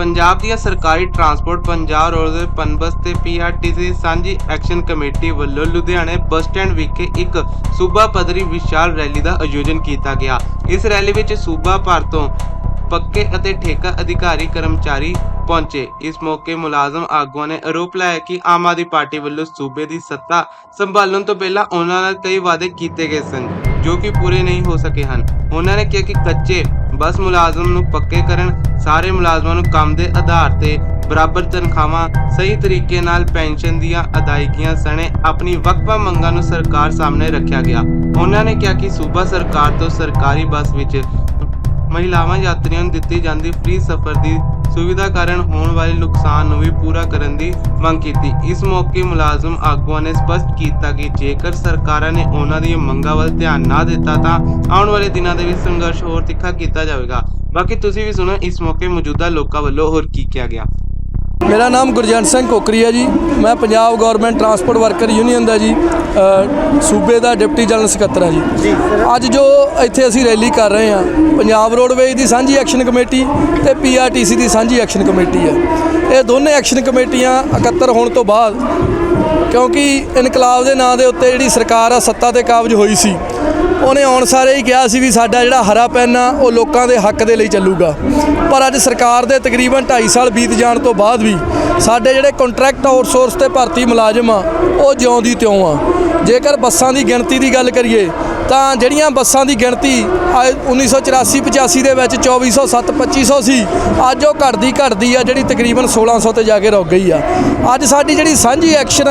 ਪੰਜਾਬ ਦੀਆਂ ਸਰਕਾਰੀ transport Punjab roadways Punbus ਤੇ ਪੀਆਰਟੀਸੀ ਸਾਂਝੀ ਐਕਸ਼ਨ ਕਮੇਟੀ ਵੱਲੋਂ ਲੁਧਿਆਣੇ ਬੱਸ ਸਟੈਂਡ ਵਿਖੇ ਇੱਕ ਸੂਬਾ ਪੱਧਰੀ ਵਿਸ਼ਾਲ ਰੈਲੀ ਦਾ ਆਯੋਜਨ ਕੀਤਾ ਗਿਆ। ਇਸ ਰੈਲੀ ਵਿੱਚ ਸੂਬਾ ਭਰ ਤੋਂ ਪੱਕੇ ਅਤੇ ਠੇਕਾ ਅਧਿਕਾਰੀ, ਕਰਮਚਾਰੀ ਪਹੁੰਚੇ। ਇਸ ਮੌਕੇ ਮੁਲਾਜ਼ਮ ਆਗੂਆਂ ਨੇ ਆਰੋਪ ਲਾਇਆ ਕਿ ਆਮ ਆਦਮੀ ਪਾਰਟੀ ਵੱਲੋਂ ਸੂਬੇ ਦੀ ਸੱਤਾ ਸੰਭਾਲਣ ਤੋਂ ਪਹਿਲਾਂ ਉਹਨਾਂ ਨਾਲ ਕਈ ਵਾਅਦੇ ਕੀਤੇ ਗਏ ਸਨ, ਜੋ ਕਿ ਪੂਰੇ ਨਹੀਂ ਹੋ ਸਕੇ ਹਨ। ਉਹਨਾਂ ਨੇ ਕਿਹਾ ਕਿ ਕੱਚੇ ਬੱਸ ਮੁਲਾਜ਼ਮ ਨੂੰ ਪੱਕੇ ਕਰਨ ਸਾਰੇ ਮੁਲਾਜ਼ਮਾਂ ਨੂੰ ਕੰਮ ਦੇ ਆਧਾਰ ਤੇ ਬਰਾਬਰ ਤਨਖਾਹਾਂ, ਸਹੀ ਤਰੀਕੇ ਨਾਲ ਪੈਨਸ਼ਨ ਦੀਆਂ ਅਦਾਇਗੀਆਂ ਸਣੇ ਆਪਣੀ ਵਕਫਾ ਮੰਗਾਂ ਨੂੰ ਸਰਕਾਰ ਸਾਹਮਣੇ ਰੱਖਿਆ ਗਿਆ। ਉਹਨਾਂ ਨੇ ਕਿਹਾ ਕਿ ਸੂਬਾ ਸਰਕਾਰ ਤੋਂ ਸਰਕਾਰੀ ਬੱਸ ਵਿੱਚ ਮਹਿਲਾਵਾਂ ਯਾਤਰੀਆਂ ਨੂੰ ਦਿੱਤੀ ਜਾਂਦੀ ਫ੍ਰੀ ਸਫ਼ਰ ਦੀ ਸੁਵਿਧਾ ਕਾਰਨ ਹੋਣ ਵਾਲੇ ਨੁਕਸਾਨ ਨੂੰ ਵੀ ਪੂਰਾ ਕਰਨ ਦੀ ਮੰਗ ਕੀਤੀ। ਇਸ ਮੌਕੇ ਮੁਲਾਜ਼ਮ ਆਗੂਆਂ ਨੇ ਸਪਸ਼ਟ ਕੀਤਾ ਕਿ ਜੇਕਰ ਸਰਕਾਰਾਂ ਨੇ ਉਹਨਾਂ ਦੀਆਂ ਮੰਗਾਂ ਵੱਲ ਧਿਆਨ ਨਾ ਦਿੱਤਾ ਤਾਂ ਆਉਣ ਵਾਲੇ ਦਿਨਾਂ ਦੇ ਵਿੱਚ ਸੰਘਰਸ਼ ਹੋਰ ਤਿੱਖਾ ਕੀਤਾ ਜਾਵੇਗਾ। ਬਾਕੀ ਤੁਸੀਂ ਵੀ ਸੁਣੋ ਇਸ ਮੌਕੇ ਮੌਜੂਦਾ ਲੋਕਾਂ ਵੱਲੋਂ ਹੋਰ ਕੀ ਕਿਹਾ ਗਿਆ? ਮੇਰਾ ਨਾਮ ਗੁਰਜੰਟ ਸਿੰਘ ਕੋਕਰੀ ਹੈ ਜੀ। ਮੈਂ Punjab government transport worker union ਦਾ ਜੀ ਸੂਬੇ ਦਾ ਡਿਪਟੀ ਜਨਰਲ ਸਕੱਤਰ ਹਾਂ ਜੀ। ਅੱਜ ਜੋ ਇੱਥੇ ਅਸੀਂ ਰੈਲੀ ਕਰ ਰਹੇ ਹਾਂ ਪੰਜਾਬ ਰੋਡਵੇਜ਼ ਦੀ ਸਾਂਝੀ ਐਕਸ਼ਨ ਕਮੇਟੀ ਤੇ ਪੀਆਰਟੀਸੀ ਦੀ ਸਾਂਝੀ ਐਕਸ਼ਨ ਕਮੇਟੀ ਹੈ। ਇਹ ਦੋਨੇ ਐਕਸ਼ਨ ਕਮੇਟੀਆਂ ਇਕੱਤਰ ਹੋਣ ਤੋਂ ਬਾਅਦ ਕਿਉਂਕਿ ਇਨਕਲਾਬ ਦੇ ਨਾਂ ਦੇ ਉੱਤੇ ਜਿਹੜੀ ਸਰਕਾਰ ਆ ਸੱਤਾ ਤੇ ਕਾਬਜ ਹੋਈ ਸੀ ਉਹਨੇ ਆਉਣ ਸਾਰੇ ਹੀ ਕਿਹਾ ਸੀ ਵੀ ਸਾਡਾ ਜਿਹੜਾ ਹਰਾ ਪੈਨ ਆ, ਉਹ ਲੋਕਾਂ ਦੇ ਹੱਕ ਦੇ ਲਈ ਚੱਲੂਗਾ। ਪਰ ਅੱਜ ਸਰਕਾਰ ਦੇ ਤਕਰੀਬਨ 2.5 ਸਾਲ ਬੀਤ ਜਾਣ ਤੋਂ ਬਾਅਦ ਵੀ ਸਾਡੇ ਜਿਹੜੇ ਕੰਟਰੈਕਟ ਆਊਟਸੋਰਸ ਤੇ ਭਰਤੀ ਮੁਲਾਜ਼ਮ ਆ, ਉਹ ਜਿਉਂ ਦੀ ਤਿਉਂ ਆ। ਜੇਕਰ ਬੱਸਾਂ ਦੀ ਗਿਣਤੀ ਦੀ ਗੱਲ ਕਰੀਏ, ਤਾਂ ਜਿਹੜੀਆਂ ਬੱਸਾਂ ਦੀ ਗਿਣਤੀ 1984 85 ਦੇ ਵਿੱਚ 2407 2500 ਸੀ ਅੱਜ ਉਹ ਘਟਦੀ ਘਟਦੀ ਆ ਜਿਹੜੀ ਤਕਰੀਬਨ 1600 ਤੇ ਜਾ ਕੇ ਰੁਕ ਗਈ ਆ। ਅੱਜ ਸਾਡੀ ਜਿਹੜੀ ਸਾਂਝੀ ਐਕਸ਼ਨ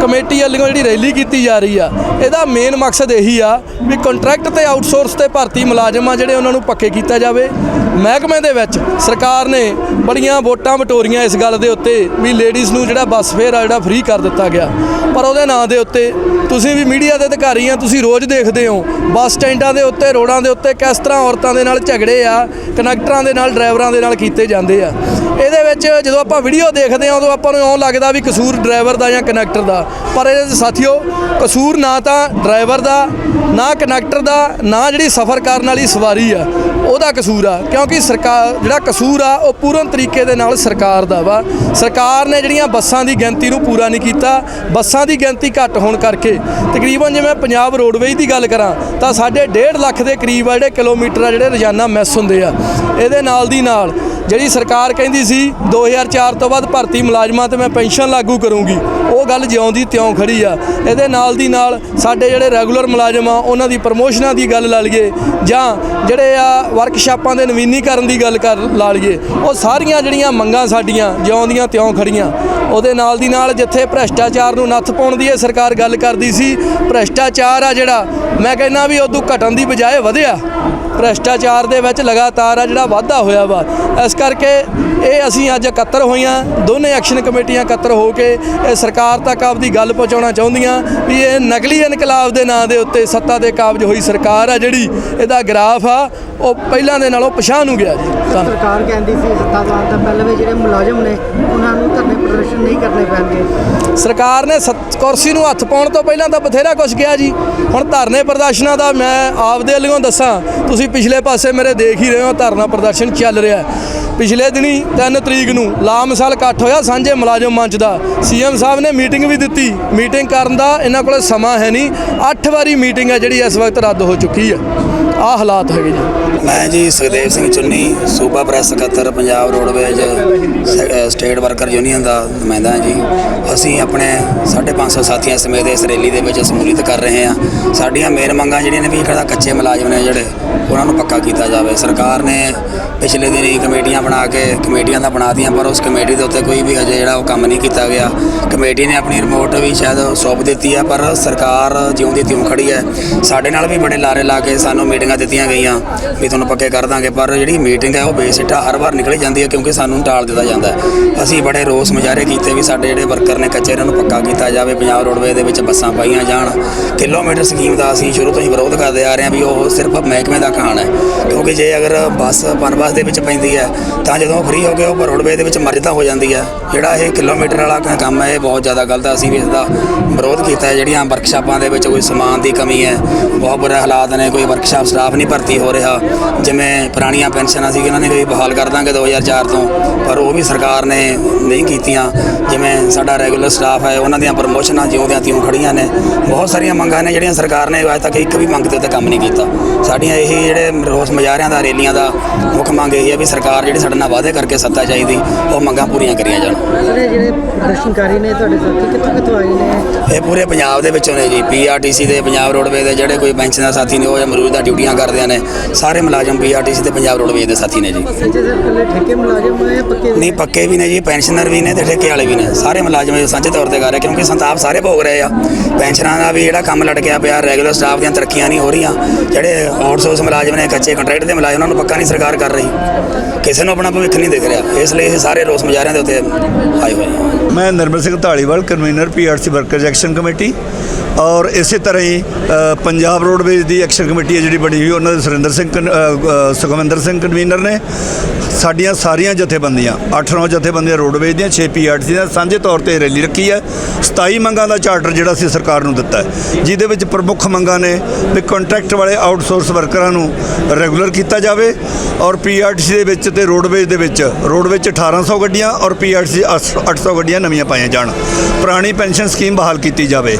ਕਮੇਟੀ ਵੱਲੋਂ ਜਿਹੜੀ ਰੈਲੀ ਕੀਤੀ ਜਾ ਰਹੀ ਆ, ਇਹਦਾ ਮੇਨ ਮਕਸਦ ਇਹੀ ਆ ਵੀ ਕੰਟਰੈਕਟ ਤੇ ਆਊਟਸੋਰਸ ਤੇ ਭਰਤੀ ਮੁਲਾਜ਼ਮ ਆ ਜਿਹੜੇ ਉਹਨਾਂ ਨੂੰ ਪੱਕੇ ਕੀਤਾ ਜਾਵੇ। ਮਹਿਕਮੇ ਦੇ ਵਿੱਚ ਸਰਕਾਰ ਨੇ ਬੜੀਆਂ ਵੋਟਾਂ ਵਟੋਰੀਆਂ ਇਸ ਗੱਲ ਦੇ ਉੱਤੇ ਵੀ ਲੇਡੀਜ਼ ਨੂੰ ਜਿਹੜਾ ਬੱਸ ਫੇਅਰ ਆ, ਜਿਹੜਾ ਫ੍ਰੀ ਕਰ ਦਿੱਤਾ ਗਿਆ। ਪਰ ਉਹਦੇ ਨਾਂ ਦੇ ਉੱਤੇ ਤੁਸੀਂ ਵੀ ਮੀਡੀਆ ਦੇ ਅਧਿਕਾਰੀ ਆ, ਤੁਸੀਂ ਰੋਜ਼ ਦੇਖਦੇ ਹੋ, ਬੱਸ ਸਟੈਂਡਾਂ ਦੇ ਉੱਤੇ, ਰੋਡਾਂ ਦੇ ਉੱਤੇ ਕਿਸ ਤਰ੍ਹਾਂ ਔਰਤਾਂ ਦੇ ਨਾਲ ਝਗੜੇ ਆ ਕਨੈਕਟਰਾਂ ਦੇ ਨਾਲ ਡਰਾਈਵਰਾਂ ਦੇ ਨਾਲ ਕੀਤੇ ਜਾਂਦੇ ਆ। ਇਹਦੇ ਵਿੱਚ ਜਦੋਂ ਆਪਾਂ ਵੀਡੀਓ ਦੇਖਦੇ ਆ ਉਦੋਂ ਆਪਾਂ ਨੂੰ ਇਉਂ ਲੱਗਦਾ ਵੀ ਕਸੂਰ ਡਰਾਈਵਰ ਦਾ ਜਾਂ ਕਨੈਕਟਰ ਦਾ। ਪਰ ਇਹਦੇ ਸਾਥੀਓ, ਕਸੂਰ ਨਾ ਤਾਂ ਡਰਾਈਵਰ ਦਾ ਨਾ ਕਨੈਕਟਰ ਦਾ, ਨਾ ਜਿਹੜੀ ਸਫ਼ਰ ਕਰਨ ਵਾਲੀ ਸਵਾਰੀ ਆ, ਉਹਦਾ ਕਸੂਰ ਆ। ਕਿਉਂਕਿ ਸਰਕਾਰ ਜਿਹੜਾ ਕਸੂਰ ਆ, ਉਹ ਪੂਰਨ ਤਰੀਕੇ ਦੇ ਨਾਲ ਸਰਕਾਰ ਦਾ ਵਾ। ਸਰਕਾਰ ਨੇ ਜਿਹੜੀਆਂ ਬੱਸਾਂ ਦੀ ਗਿਣਤੀ ਨੂੰ ਪੂਰਾ ਨਹੀਂ ਕੀਤਾ, ਬੱਸਾਂ ਦੀ ਗਿਣਤੀ ਘੱਟ ਹੋਣ ਕਰਕੇ, ਤਕਰੀਬਨ ਜੇ ਮੈਂ ਪੰਜਾਬ ਰੋਡਵੇਜ਼ ਦੀ ਗੱਲ ਕਰਾਂ, ਤਾਂ ਸਾਡੇ 1.5 ਲੱਖ ਦੇ ਕਰੀਬ ਆ ਜਿਹੜੇ ਕਿਲੋਮੀਟਰ ਆ ਜਿਹੜੇ ਰੋਜ਼ਾਨਾ ਮਿਸ ਹੁੰਦੇ ਆ। ਇਹਦੇ ਨਾਲ ਦੀ ਨਾਲ, ਜਿਹੜੀ ਸਰਕਾਰ ਕਹਿੰਦੀ ਸੀ 2004 ਤੋਂ ਬਾਅਦ ਭਰਤੀ ਮੁਲਾਜ਼ਮਾਂ ਤੇ ਮੈਂ ਪੈਨਸ਼ਨ ਲਾਗੂ ਕਰੂੰਗੀ, ਉਹ ਗੱਲ ਜਿਉਂ ਦੀ ਤਿਉਂ ਖੜੀ ਆ। ਇਹਦੇ ਨਾਲ ਦੀ ਨਾਲ, ਸਾਡੇ ਜਿਹੜੇ ਰੈਗੂਲਰ ਮੁਲਾਜ਼ਮ ਆ ਉਹਨਾਂ ਦੀ ਪ੍ਰਮੋਸ਼ਨਾਂ ਦੀ ਗੱਲ ਲਾ ਲਈਏ, ਜਾਂ ਜਿਹੜੇ ਆ ਵਰਕਸ਼ਾਪਾਂ ਦੇ ਨਵੀਨੀਕਰਨ ਦੀ ਗੱਲ ਕਰ ਲਾ ਲਈਏ, ਉਹ ਸਾਰੀਆਂ ਜਿਹੜੀਆਂ ਮੰਗਾਂ ਸਾਡੀਆਂ ਜਿਉਂ ਦੀਆਂ ਤਿਉਂ ਖੜੀਆਂ। ਉਹਦੇ ਨਾਲ ਦੀ ਨਾਲ ਜਿੱਥੇ ਭ੍ਰਸ਼ਟਾਚਾਰ ਨੂੰ ਨੱਥ ਪਾਉਣ ਦੀ ਇਹ ਸਰਕਾਰ ਗੱਲ ਕਰਦੀ ਸੀ, ਭ੍ਰਸ਼ਟਾਚਾਰ ਆ ਜਿਹੜਾ, ਮੈਂ ਕਹਿੰਦਾ ਵੀ ਉਦੋਂ ਘਟਣ ਦੀ ਬਜਾਏ ਵਧਿਆ। ਭ੍ਰਸ਼ਟਾਚਾਰ ਦੇ ਵਿੱਚ ਲਗਾਤਾਰ ਆ ਜਿਹੜਾ ਵਾਧਾ ਹੋਇਆ ਵਾ। ਇਸ ਕਰਕੇ ਇਹ ਅਸੀਂ ਅੱਜ ਇਕੱਤਰ ਹੋਈਆਂ, ਦੋਨੇ ਐਕਸ਼ਨ ਕਮੇਟੀਆਂ ਇਕੱਤਰ ਹੋ ਕੇ ਇਹ ਸਰਕਾਰ ਤੱਕ ਆਪਦੀ ਗੱਲ ਪਹੁੰਚਾਉਣਾ ਚਾਹੁੰਦੀਆਂ ਵੀ ਇਹ ਨਕਲੀ ਇਨਕਲਾਬ ਦੇ ਨਾਂ ਦੇ ਉੱਤੇ ਸੱਤਾ ਦੇ ਕਾਬਜ ਹੋਈ ਸਰਕਾਰ ਆ ਜਿਹੜੀ, ਇਹਦਾ ਗ੍ਰਾਫ ਆ, ਉਹ ਪਹਿਲਾਂ ਦੇ ਨਾਲੋਂ ਪਛਾਣ ਨੂੰ ਗਿਆ ਜੀ। ਸਰਕਾਰ ਕਹਿੰਦੀ ਸੀ ਸੱਤਾ ਤੋਂ ਪਹਿਲਾਂ ਜਿਹੜੇ ਮੁਲਾਜ਼ਮ ਨੇ, ਉਹਨਾਂ ਨੂੰ ਧਰਨੇ ਪ੍ਰਦਰਸ਼ਨ ਨਹੀਂ ਕਰਨੇ ਪੈਣਗੇ ਸਰਕਾਰ ਨੇ ਸੱਤ- ਕੁਰਸੀ ਨੂੰ ਹੱਥ ਪਾਉਣ ਤੋਂ ਪਹਿਲਾਂ ਤਾਂ ਬਥੇਰਾ ਕੁਝ ਕਿਹਾ ਜੀ। ਹੁਣ ਧਰਨੇ ਪ੍ਰਦਰਸ਼ਨਾਂ ਦਾ ਮੈਂ ਆਪਦੇ ਵੱਲੋਂ ਦੱਸਾਂ ਤੁਸੀਂ ਪਿਛਲੇ ਪਾਸੇ ਮੇਰੇ ਦੇਖ ਹੀ ਰਹੇ ਹੋ ਧਰਨਾ ਪ੍ਰਦਰਸ਼ਨ ਚੱਲ ਰਿਹਾ ਹੈ। ਪਿਛਲੇ ਦਿਨੀ 3 ਤਰੀਕ ਨੂੰ ਲਾਮਿਸਾਲ ਇਕੱਠ ਹੋਇਆ ਸਾਂਝੇ ਮੁਲਾਜ਼ਮ ਮੰਚ ਦਾ। ਸੀਐਮ ਸਾਹਿਬ ਨੇ ਮੀਟਿੰਗ ਵੀ ਦਿੱਤੀ। ਮੀਟਿੰਗ ਕਰਨ ਦਾ ਇਹਨਾਂ ਕੋਲ ਸਮਾਂ ਹੈ ਨਹੀਂ। 8 ਵਾਰੀ ਮੀਟਿੰਗ ਹੈ ਜਿਹੜੀ ਇਸ ਵਕਤ ਰੱਦ ਹੋ ਚੁੱਕੀ ਹੈ। ਆਹ ਹਾਲਾਤ ਹੈਗੇ ਜੀ। ਮੈਂ ਜੀ ਸੁਖਦੇਵ ਸਿੰਘ ਚੁੰਨੀ ਸੂਬਾ ਪ੍ਰੈਸ ਸਕੱਤਰ Punjab roadways state worker union ਦਾ ਨੁਮਾਇੰਦਾ ਹਾਂ ਜੀ। ਅਸੀਂ ਆਪਣੇ 550 ਸਾਥੀਆਂ ਸਮੇਤ ਇਸ ਰੈਲੀ ਦੇ ਵਿੱਚ ਸਮੂਲੀਅਤ ਕਰ ਰਹੇ ਹਾਂ। ਸਾਡੀਆਂ ਮੇਨ ਮੰਗਾਂ ਜਿਹੜੀਆਂ ਨੇ ਵੀ ਕਿਹੜਾ ਕੱਚੇ ਮੁਲਾਜ਼ਮ ਨੇ ਜਿਹੜੇ, ਉਹਨਾਂ ਨੂੰ ਪੱਕਾ ਕੀਤਾ ਜਾਵੇ। ਸਰਕਾਰ ਨੇ ਪਿਛਲੇ ਦਿਨੀ ਕਮੇਟੀਆਂ ਬਣਾ ਕੇ, ਕਮੇਟੀਆਂ ਦਾ ਬਣਾਤੀਆਂ, ਪਰ ਉਸ ਕਮੇਟੀ ਦੇ ਉੱਤੇ ਕੋਈ ਵੀ ਹਜੇ ਜਿਹੜਾ ਉਹ ਕੰਮ ਨਹੀਂ ਕੀਤਾ ਗਿਆ। ਕਮੇਟੀ ਨੇ ਆਪਣੀ ਰਿਮੋਟ ਵੀ ਸ਼ਾਇਦ ਸੌਂਪ ਦਿੱਤੀ ਆ ਪਰ ਸਰਕਾਰ ਜਿਉਂ ਦੀ ਤਿਉਂ ਖੜੀ ਹੈ। ਸਾਡੇ ਨਾਲ ਵੀ ਬੜੇ ਲਾਰੇ ਲਾ ਕੇ ਸਾਨੂੰ ਮੀਟਿੰਗਾਂ ਦਿੱਤੀਆਂ ਗਈਆਂ। ਵੀ ਤੁਹਾਨੂੰ ਪੱਕੇ ਕਰ ਦਾਂਗੇ, ਪਰ ਜਿਹੜੀ ਮੀਟਿੰਗ ਹੈ ਉਹ ਬੇਸਿੱਟਾ ਹਰ ਵਾਰ ਨਿਕਲ ਜਾਂਦੀ ਹੈ, ਕਿਉਂਕਿ ਸਾਨੂੰ ਟਾਲ ਦਿੱਤਾ ਜਾਂਦਾ ਅਸੀਂ ਬੜੇ ਰੋਸ ਮੁਜ਼ਾਹਰੇ ਕੀਤੇ ਕੀਤੇ ਵੀ ਸਾਡੇ ਜਿਹੜੇ ਵਰਕਰ ਨੇ ਕੱਚੇ, ਇਹਨਾਂ ਨੂੰ ਪੱਕਾ ਕੀਤਾ ਜਾਵੇ, ਪੰਜਾਬ ਰੋਡਵੇ ਦੇ ਵਿੱਚ ਬੱਸਾਂ ਪਾਈਆਂ ਜਾਣ। ਕਿਲੋਮੀਟਰ ਸਕੀਮ ਦਾ ਅਸੀਂ ਸ਼ੁਰੂ ਤੋਂ ਹੀ ਵਿਰੋਧ ਕਰਦੇ ਆ ਰਹੇ ਹਾਂ ਵੀ ਉਹ ਸਿਰਫ ਮਹਿਕਮੇ ਦਾ ਕਹਾਣ ਹੈ। ਕਿਉਂਕਿ ਜੇ ਅਗਰ ਬੱਸ ਪਨਬਸ ਦੇ ਵਿੱਚ ਪੈਂਦੀ ਹੈ, ਤਾਂ ਜਦੋਂ ਫ੍ਰੀ ਹੋ ਕੇ ਉਹ ਰੋਡਵੇ ਦੇ ਵਿੱਚ ਮਰਜਤਾ ਹੋ ਜਾਂਦੀ ਹੈ। ਜਿਹੜਾ ਇਹ ਕਿਲੋਮੀਟਰ ਵਾਲਾ ਕੰਮ ਹੈ, ਇਹ ਬਹੁਤ ਜ਼ਿਆਦਾ ਗਲਤ ਹੈ। ਅਸੀਂ ਵੀ ਇਸ ਦਾ ਵਿਰੋਧ ਕੀਤਾ ਹੈ। ਜਿਹੜੀਆਂ ਵਰਕਸ਼ਾਪਾਂ ਦੇ ਵਿੱਚ ਕੋਈ ਸਮਾਨ ਦੀ ਕਮੀ ਹੈ, ਬਹੁਤ ਬੁਰੇ ਹਾਲਾਤ ਨੇ, ਕੋਈ ਵਰਕਸ਼ਾਪ ਸਟਾਫ ਨਹੀਂ ਭਰਤੀ ਹੋ ਰਿਹਾ। ਜਿਵੇਂ ਪੁਰਾਣੀਆਂ ਪੈਨਸ਼ਨਾਂ ਸੀ ਉਹਨਾਂ ਨੇ ਕੋਈ ਬਹਾਲ ਕਰ ਦਾਂਗੇ 2004 ਤੋਂ, ਪਰ ਉਹ ਵੀ ਸਰਕਾਰ ਨੇ ਨਹੀਂ ਕੀਤੀਆਂ। ਜਿਵੇਂ ਸਾਡਾ ਰੈਗੂਲਰ ਸਟਾਫ ਹੈ ਉਹਨਾਂ ਦੀਆਂ ਪ੍ਰਮੋਸ਼ਨਾਂ ਜਿਉਂਦਿਆਂ ਤਿਉਂ ਖੜੀਆਂ ਨੇ। ਬਹੁਤ ਸਾਰੀਆਂ ਮੰਗਾਂ ਨੇ ਜਿਹੜੀਆਂ ਸਰਕਾਰ ਨੇ ਅੱਜ ਤੱਕ ਇੱਕ ਵੀ ਮੰਗ ਦੇ ਉੱਤੇ ਕੰਮ ਨਹੀਂ ਕੀਤਾ। ਸਾਡੀਆਂ ਇਹੀ ਜਿਹੜੇ ਰੋਸ ਮੁਜ਼ਾਹਰਿਆਂ ਦਾ ਰੈਲੀਆਂ ਦਾ ਮੁੱਖ ਮੰਗ ਇਹ ਹੈ ਵੀ ਸਰਕਾਰ ਜਿਹੜੀ ਸਾਡੇ ਨਾਲ ਵਾਅਦੇ ਕਰਕੇ ਸੱਤਾ ਚਾਹੀਦੀ ਉਹ ਮੰਗਾਂ ਪੂਰੀਆਂ ਕਰੀਆਂ ਜਾਣ। ਜਿਹੜੇ ਪ੍ਰਦਰਸ਼ਨਕਾਰੀ ਨੇ ਤੁਹਾਡੇ ਸਾਥੀ ਕਿੱਥੋਂ ਕਿੱਥੋਂ ਆਏ ਨੇ? ਇਹ ਪੂਰੇ ਪੰਜਾਬ ਦੇ ਵਿੱਚੋਂ ਨੇ ਜੀ ਪੀਆਰਟੀਸੀ ਦੇ ਪੰਜਾਬ ਰੋਡਵੇਜ਼ ਦੇ ਜਿਹੜੇ ਕੋਈ ਪੈਨਸ਼ਨ ਦਾ ਸਾਥੀ ਨੇ ਉਹ ਜਾਂ ਮੌਜੂਦਾ ਡਿਊਟੀਆਂ ਕਰਦੇ ਨੇ। ਸਾਰੇ ਮੁਲਾਜ਼ਮ ਪੀਆਰਟੀਸੀ ਤੇ ਪੰਜਾਬ ਰੋਡਵੇਜ਼ ਦੇ ਸਾਥੀ ਨੇ ਜੀ। ਠੇਕੇ ਮੁਲਾਜ਼ਮ ਹੈ ਪੱਕੇ ਨਹੀਂ, ਪੱਕੇ ਵੀ ਨੇ ਜੀ, ਪੈਨਸ਼ਨਰ ਵੀ ਨੇ ਤੇ ਠੇਕੇ ਵਾਲੇ ਵੀ ਨੇ। ਸਾਰੇ ਮੁਲਾਜ਼ਮ ਇਹ ਸਾਂਝੇ ਤੌਰ ਤੇ ਕਰ ਰਹੇ, ਕਿਉਂਕਿ ਸੰਤਾਪ ਸਾਰੇ ਭੋਗ ਰਹੇ ਆ। ਪੈਨਸ਼ਨਾਂ ਦਾ ਵੀ ਜਿਹੜਾ ਕੰਮ ਲਟਕਿਆ ਪਿਆ ਰੈਗੂਲਰ ਸਟਾਫ ਦੀਆਂ ਤਰੱਕੀਆਂ ਨਹੀਂ ਹੋ ਰਹੀਆਂ। ਜਿਹੜੇ ਆਊਟਸੋਰਸ ਮੁਲਾਜ਼ਮ ਨੇ, ਕੱਚੇ ਕੰਟਰੈਕਟ ਦੇ ਮੁਲਾਜ਼ਮ, ਉਹਨਾਂ ਨੂੰ ਪੱਕਾ ਨਹੀਂ ਸਰਕਾਰ ਕਰ ਰਹੀ। ਕਿਸੇ ਨੂੰ ਆਪਣਾ ਭਵਿੱਖ ਨਹੀਂ ਦਿਖ ਰਿਹਾ। ਇਸ ਲਈ ਇਹ ਸਾਰੇ ਰੋਸ ਮੁਜ਼ਾਹਰਿਆਂ ਦੇ ਉੱਤੇ ਆਏ ਹੋਏ ਮੈਂ Nirmal Singh Dhaliwal convener PRC workers action committee ਔਰ ਇਸੇ ਤਰ੍ਹਾਂ ਹੀ ਪੰਜਾਬ ਰੋਡਵੇਜ਼ ਦੀ ਐਕਸ਼ਨ ਕਮੇਟੀ ਹੈ ਜਿਹੜੀ ਬਣੀ ਹੋਈ, ਉਹਨਾਂ ਦੇ ਸੁਰਿੰਦਰ ਸਿੰਘ ਕਨ- ਸੁਖਵਿੰਦਰ ਸਿੰਘ ਕਨਵੀਨਰ ਨੇ। ਸਾਡੀਆਂ ਸਾਰੀਆਂ ਜਥੇਬੰਦੀਆਂ 8-9 ਜਥੇਬੰਦੀਆਂ ਰੋਡਵੇਜ਼ ਦੀਆਂ 6 ਪੀਆਰਸੀ ਦੀਆਂ, ਸਾਂਝੇ ਤੌਰ ਤੇ ਰੈਲੀ ਰੱਖੀ ਹੈ। 27 ਮੰਗਾਂ ਦਾ ਚਾਰਟਰ ਜਿਹੜਾ ਸੀ ਸਰਕਾਰ ਨੂੰ ਦਿੱਤਾ ਹੈ, ਜਿਹਦੇ ਵਿੱਚ ਪ੍ਰਮੁੱਖ ਮੰਗਾਂ ਨੇ ਵੀ ਕੰਟਰੈਕਟ ਵਾਲੇ ਆਊਟਸੋਰਸ ਵਰਕਰਾਂ ਨੂੰ ਰੈਗੂਲਰ ਕੀਤਾ ਜਾਵੇ ਔਰ ਪੀਆਰਟੀਸੀ ਦੇ ਵਿੱਚ ਤੇ ਰੋਡਵੇਜ਼ ਦੇ ਵਿੱਚ ਰੋਡਵੇਜ਼ 'ਚ 1800 ਗੱਡੀਆਂ ਔਰ ਪੀਆਰਟੀਸੀ 800 ਗੱਡੀਆਂ ਨਵੀਆਂ ਪਾਈਆਂ ਜਾਣ। ਪੁਰਾਣੀ ਪੈਨਸ਼ਨ ਸਕੀਮ ਬਹਾਲ ਕੀਤੀ ਜਾਵੇ।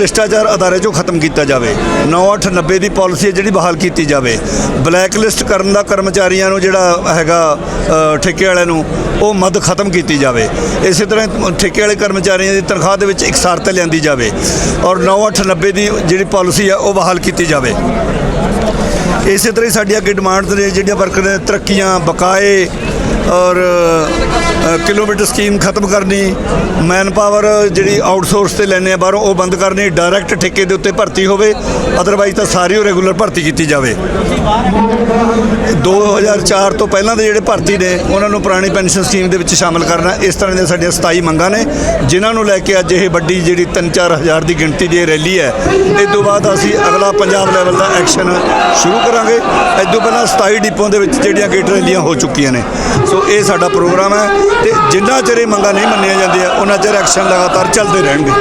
ਭ੍ਰਿਸ਼ਟਾਚਾਰ ਅਦਾਰੇ 'ਚੋਂ ਖਤਮ ਕੀਤਾ ਜਾਵੇ। 9890 ਦੀ ਪਾਲਿਸੀ ਹੈ ਜਿਹੜੀ ਬਹਾਲ ਕੀਤੀ ਜਾਵੇ। ਬਲੈਕ ਲਿਸਟ ਕਰਨ ਦਾ ਕਰਮਚਾਰੀਆਂ ਨੂੰ ਜਿਹੜਾ ਹੈਗਾ ਠੇਕੇ ਵਾਲਿਆਂ ਨੂੰ ਉਹ ਮਦ ਖਤਮ ਕੀਤੀ ਜਾਵੇ। ਇਸੇ ਤਰ੍ਹਾਂ ਠੇਕੇ ਵਾਲੇ ਕਰਮਚਾਰੀਆਂ ਦੀ ਤਨਖਾਹ ਦੇ ਵਿੱਚ ਇਕਸਾਰਤਾ ਲਿਆਂਦੀ ਜਾਵੇ। ਔਰ 9890 ਦੀ ਜਿਹੜੀ ਪਾਲਿਸੀ ਹੈ, ਉਹ ਬਹਾਲ ਕੀਤੀ ਜਾਵੇ। ਇਸੇ ਤਰ੍ਹਾਂ ਹੀ ਸਾਡੀ ਅੱਗੇ ਡਿਮਾਂਡਸ ਨੇ ਜਿਹੜੀਆਂ ਵਰਕਰ ਨੇ, ਤਰੱਕੀਆਂ, ਬਕਾਏ ਔਰ ਕਿਲੋਮੀਟਰ ਸਕੀਮ ਖਤਮ ਕਰਨੀ ਮੈਨ ਪਾਵਰ ਜਿਹੜੀ ਆਊਟਸੋਰਸ ਤੇ ਲੈਣੇ ਆ ਬਾਹਰੋਂ, ਉਹ ਬੰਦ ਕਰਨੀ ਡਾਇਰੈਕਟ ਠੇਕੇ ਦੇ ਉੱਤੇ ਭਰਤੀ ਹੋਵੇ ਅਦਰਵਾਈਜ਼ ਤਾਂ ਸਾਰੀ ਉਹ ਰੈਗੂਲਰ ਭਰਤੀ ਕੀਤੀ ਜਾਵੇ। 2004 ਤੋਂ ਪਹਿਲਾਂ ਦੇ ਜਿਹੜੇ ਭਰਤੀ ਨੇ, ਉਹਨਾਂ ਨੂੰ ਪੁਰਾਣੀ ਪੈਨਸ਼ਨ ਸਕੀਮ ਦੇ ਵਿੱਚ ਸ਼ਾਮਲ ਕਰਨਾ, ਇਸ ਤਰ੍ਹਾਂ ਦੀਆਂ ਸਾਡੀਆਂ 27 ਮੰਗਾਂ ਨੇ, ਜਿਨ੍ਹਾਂ ਨੂੰ ਲੈ ਕੇ ਅੱਜ ਇਹ ਵੱਡੀ ਜਿਹੜੀ 3-4 ਹਜ਼ਾਰ ਦੀ ਗਿਣਤੀ ਦੀ ਇਹ ਰੈਲੀ ਹੈ ਇਸ ਤੋਂ ਬਾਅਦ ਅਸੀਂ ਅਗਲਾ ਪੰਜਾਬ ਲੈਵਲ ਦਾ ਐਕਸ਼ਨ ਸ਼ੁਰੂ ਕਰਾਂਗੇ। ਇਸ ਤੋਂ ਪਹਿਲਾਂ 27 ਡਿਪੋਆਂ ਦੇ ਵਿੱਚ ਜਿਹੜੀਆਂ ਗੇਟ ਰੈਲੀਆਂ ਹੋ ਚੁੱਕੀਆਂ ਨੇ ਸੋ ਇਹ ਸਾਡਾ ਪ੍ਰੋਗਰਾਮ ਹੈ ਤੇ ਜਿੰਨਾ ਚਿਰ ਇਹ ਮੰਗਾਂ ਨਹੀਂ ਮੰਨੀਆਂ ਜਾਂਦੀਆਂ, ਉਹਨਾਂ ਚਿਰ ਐਕਸ਼ਨ ਲਗਾਤਾਰ ਚੱਲਦੇ ਰਹਿਣਗੇ।